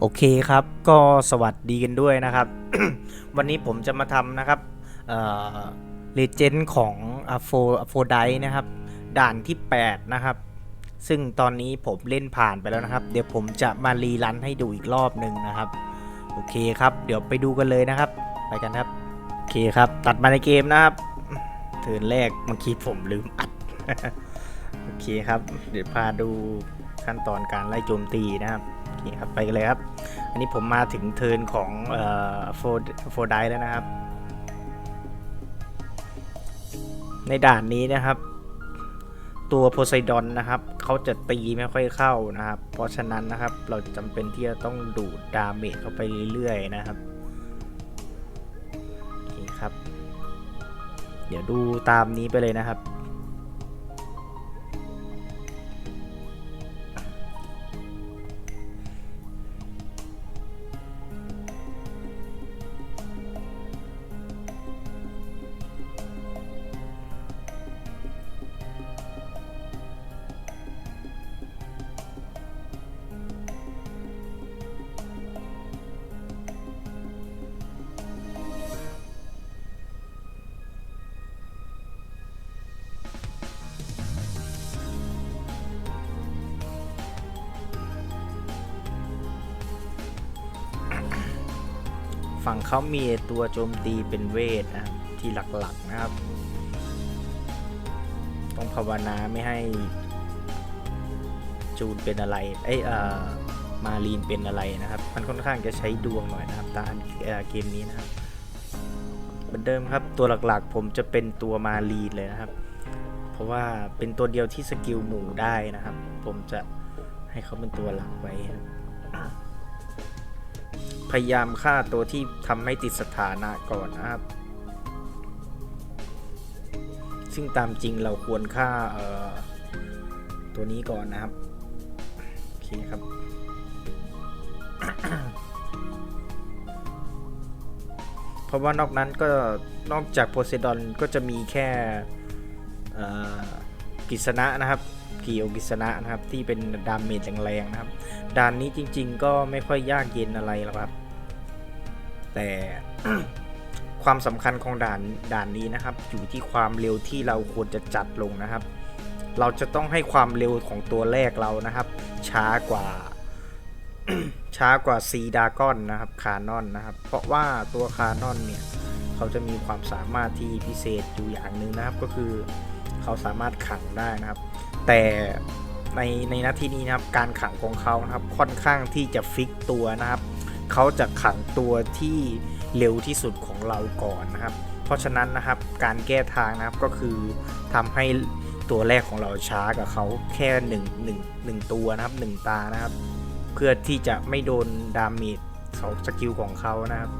โอเคครับ ก็สวัสดีกันด้วยนะครับ วันนี้ผมจะมาทำนะครับเออเลเจนด์ของอโฟโฟไดนะครับ ด่านที่ 8 นะครับ ซึ่งตอนนี้ผมเล่นผ่านไปแล้วนะครับ เดี๋ยวผมจะมารีรันให้ดูอีกรอบหนึ่งนะครับ โอเคครับ เดี๋ยวไปดูกันเลยนะครับ ไปกันครับ โอเคครับ ตัดมาในเกมนะครับเทิร์นแรกเมื่อกี้ผมลืมอัด โอเคครับ เดี๋ยวพาดูขั้นตอนการไล่โจมตีนะครับ โอเครับไปกันเลยครับ อันนี้ผมมาถึงเทินของเอ่อโฟโฟไดแล้วนะครับ ในด่านนี้นะครับ ตัวโพไซดอนนะครับเขาจะตีไม่ค่อยเข้านะครับ เพราะฉะนั้นนะครับเราจำเป็นที่จะต้องดูดดาเมจเข้าไปเรื่อยๆนะครับโอเคครับ เดี๋ยวดูตามนี้ไปเลยนะครับ ฝั่งเขามีตัวโจมตีเป็นเวทนะครับที่หลักๆนะครับ ต้องภาวนาไม่ให้จูนเป็นอะไร เอ้ยเอ่อมารีนเป็นอะไรนะครับ มันค่อนข้างจะใช้ดวงหน่อยนะครับตาเเกมนี้นะครับ เหมือนเดิมครับตัวหลักๆ ผมจะเป็นตัวมารีนเลยนะครับ เพราะว่าเป็นตัวเดียวที่สกิลหมู่ได้นะครับ ผมจะให้เขาเป็นตัวหลักไว้ครับ พยายามฆ่าตัวที่ทำให้ติดสถานะก่อนนะครับ ซึ่งตามจริงเราควรฆ่าตัวนี้ก่อนนะครับ โอเคครับ เพราะว่านอกนั้นก็นอกจากโพไซดอนก็จะมีแค่กิษณะนะครับ กียวกิษณะนะครับ ที่เป็นดาเมจแรงๆนะครับด่านนี้จริง ๆ ก็ไม่ค่อยยากเย็นอะไรหรอกครับ แต่ความสำคัญของด่านด่านนี้นะครับ อยู่ที่ความเร็วที่เราควรจะจัดลงนะครับ เราจะต้องให้ความเร็วของตัวแรกเรานะครับ ช้ากว่าช้ากว่าซีดากอนนะครับคานอนนะครับ เพราะว่าตัวคานอนเนี่ยเขาจะมีความสามารถที่พิเศษอยู่อย่างหนึ่งนะครับ ก็คือเขาสามารถขังได้นะครับ แต่ในในนาทีนี้นะครับการขังของเขานะครับค่อนข้างที่จะฟิกตัวนะครับเขาจะขังตัวที่เร็วที่สุดของเราก่อนนะครับ เพราะฉะนั้นนะครับการแก้ทางนะครับก็คือทำให้ตัวแรกของเราช้ากับเขาแค่หนึ่งหนึ่งหนึ่งตัวนะครับหนึ่งตานะครับ เพื่อที่จะไม่โดนดาเมจสองสกิลของเขานะครับ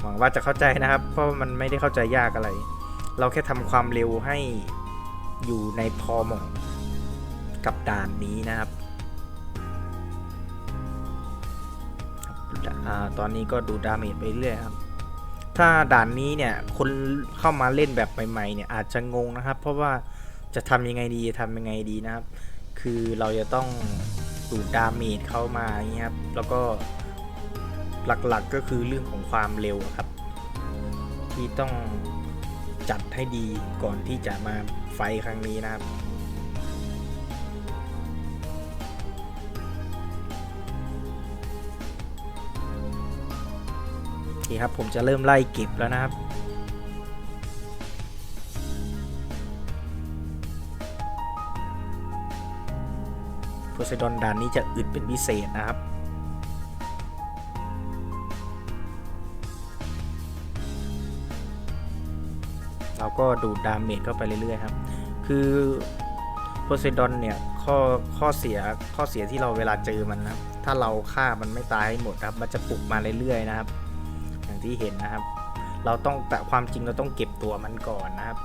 หวังว่าจะเข้าใจนะครับ เพราะมันไม่ได้เข้าใจยากอะไร เราแค่ทำความเร็วให้ อยู่ในพอหมองกับด่านนี้นะครับอตอนนี้ก็ดูดาเมจไปเรื่อยครับ ถ้าด่านนี้เนี่ยคนเข้ามาเล่นแบบใหม่ๆเนี่ยอาจจะงงนะครับ เพราะว่าจะทำยังไงดีทำยังไงดีนะครับ คือเราจะต้องดูดาเมจเข้ามาอย่างเงี้ยครับ แล้วก็หลักๆกก็คือเรื่องของความเร็วครับ ที่ต้องจัดให้ดีก่อนที่จะมา ฟครั้งนี้นะครับโอเคครับผมจะเริ่มไล่เก็บแล้วนะครับ โพไซดอนด่านนี้จะอึดเป็นพิเศษนะครับ เราก็ดูดดาเมจเข้าไปเรื่อยๆครับ คือโพไซดอนเนี่ยข้อข้อเสียข้อเสียที่เราเวลาเจอมันนะครับ ถ้าเราฆ่ามันไม่ตายให้หมดครับ มันจะปลุกมาเรื่อยๆนะครับ อย่างที่เห็นนะครับ เราต้องแต่ความจริงเราต้องเก็บตัวมันก่อนนะครับ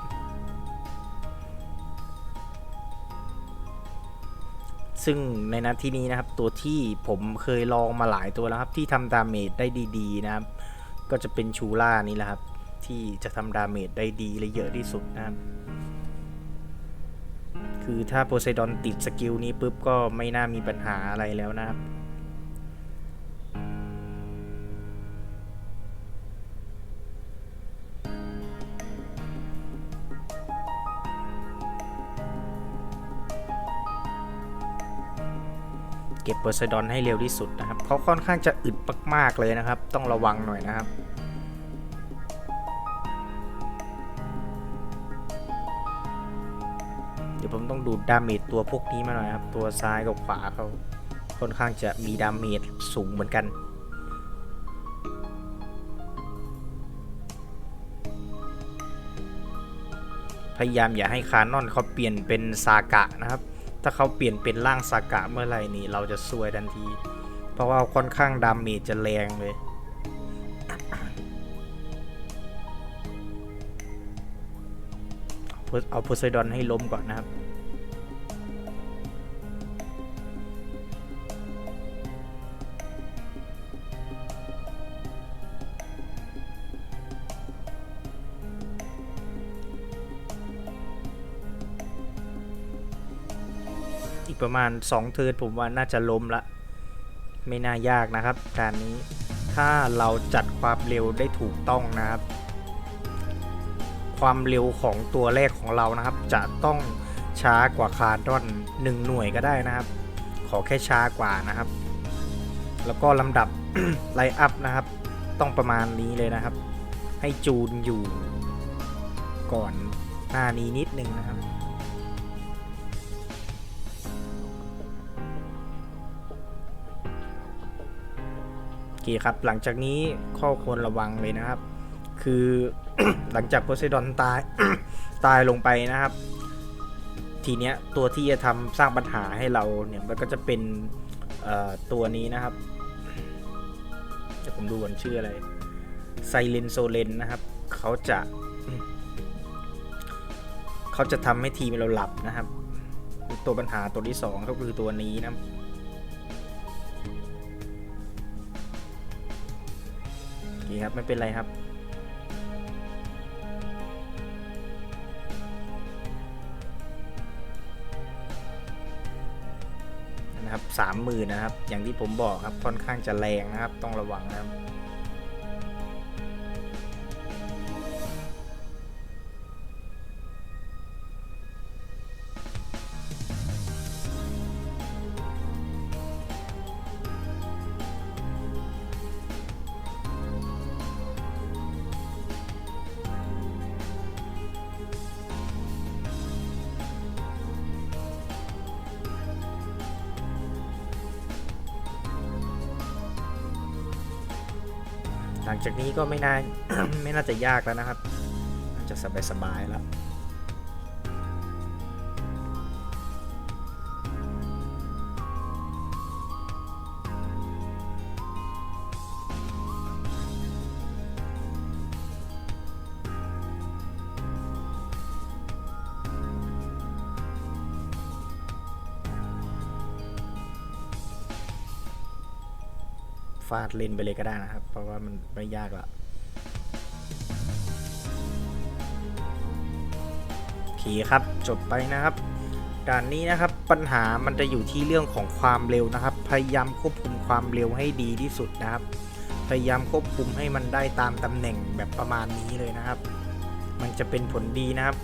ซึ่งในนัดที่นี้นะครับตัวที่ผมเคยลองมาหลายตัวแล้วครับที่ทำดาเมจได้ดี ๆ นะครับ ก็จะเป็นชูล่านี่แหละครับ ที่จะทำดาเมจได้ดีและเยอะที่สุดนะคือถ้าโพไซดอนติดสกิลนี้ปุ๊บก็ไม่น่ามีปัญหาอะไรแล้วนะครับเก็บโพไซดอนให้เร็วที่สุดนะครับเขาค่อนข้างจะอึดมากๆเลยนะครับ ต้องระวังหน่อยนะครับ ดี๋ยวผมต้องดูดดาเมจตัวพวกนี้มาหน่อยครับ ตัวซ้ายกับขวาเขาค่อนข้างจะมีดาเมจสูงเหมือนกันพยายามอย่าให้คานอนเขาเปลี่ยนเป็นซากะนะครับ ถ้าเขาเปลี่ยนเป็นร่างซากะเมื่อไหร่นี่เราจะซวยทันที เพราะว่าค่อนข้างดาเมจจะแรงเลย เอาโพไซดอนให้ล้มก่อนนะครับอีกประมาณ 2 เทิร์นผมว่าน่าจะล้มละ ไม่น่ายากนะครับ การนี้ถ้าเราจัดความเร็วได้ถูกต้องนะครับ ความเร็วของตัวแรกของเรานะครับ จะต้องช้ากว่าคาร์ดอน1หน่วยก็ได้นะครับ ขอแค่ช้ากว่านะครับ แล้วก็ลำดับไลอัพนะครับ ต้องประมาณนี้เลยนะครับ ให้จูนอยู่ก่อนหน้านี้นิดนึงนะครับโอเคครับหลังจากนี้ข้อควรระวังเลยนะครับ คือหลังจากโพไซดอนตาย ตายลงไปนะครับ ทีเนี้ยตัวที่จะทำสร้างปัญหาให้เราเนี่ยมันก็จะเป็นตัวนี้นะครับเดี๋ยวผมดูก่อนชื่ออะไรไซเลนโซเลนนะครับ เขาจะเขาจะทำให้ทีมเราหลับนะครับ ตัวปัญหาตัวที่สองก็คือตัวนี้นะครับโอเคครับไม่เป็นไรครับ สามหมื่นนะครับ อย่างที่ผมบอกครับค่อนข้างจะแรงนะครับ ต้องระวังนะครับ ลังจากนี้ก็ไม่น่าไม่น่าจะยากแล้วนะครับ น่าจะสบายๆแล้ว ฟาดเลนไปเลยก็ได้นะครับ เพราะว่ามันไม่ยากละโอเคครับจบไปนะครับ ด่านนี้นะครับปัญหามันจะอยู่ที่เรื่องของความเร็วนะครับ พยายามควบคุมความเร็วให้ดีที่สุดนะครับ พยายามควบคุมให้มันได้ตามตำแหน่งแบบประมาณนี้เลยนะครับ มันจะเป็นผลดีนะครับ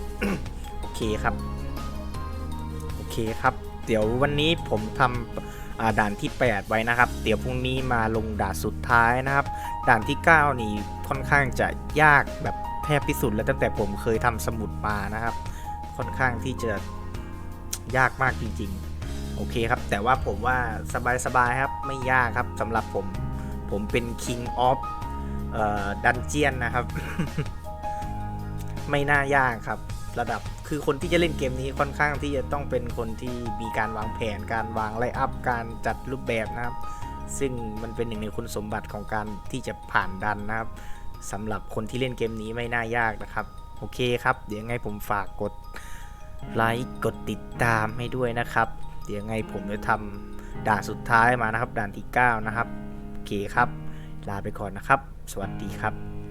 โอเคครับโอเคครับ เดี๋ยววันนี้ผมทำ ด่านที่ 8 ไว้นะครับ เดี๋ยวพรุ่งนี้มาลงด่านสุดท้ายนะครับ ด่านที่ 9 นี่ค่อนข้างจะยากแบบแทบที่สุดแล้วตั้งแต่ผมเคยทำสมุดมานะครับ ค่อนข้างที่จะยากมากจริง ๆ โอเคครับ แต่ว่าผมว่าสบายๆครับไม่ยากครับสำหรับผมผมเป็น King of เอ่อ Dungeon นะครับ ไม่น่ายากครับ ระดับคือคนที่จะเล่นเกมนี้ค่อนข้างที่จะต้องเป็นคนที่มีการวางแผน การวางไลอัพการจัดรูปแบบนะครับ ซึ่งมันเป็นหนึ่งในคุณสมบัติของการที่จะผ่านดันนะครับสำหรับคนที่เล่นเกมนี้ไม่น่ายากนะครับ โอเคครับ เดี๋ยวยังไงผมฝากกดไลค์กดติดตามให้ด้วยนะครับ เดี๋ยวยังไงผมจะทำด่านสุดท้ายมานะครับ ด่านที่ 9 นะครับ โอเคครับ ลาไปก่อนนะครับ สวัสดีครับ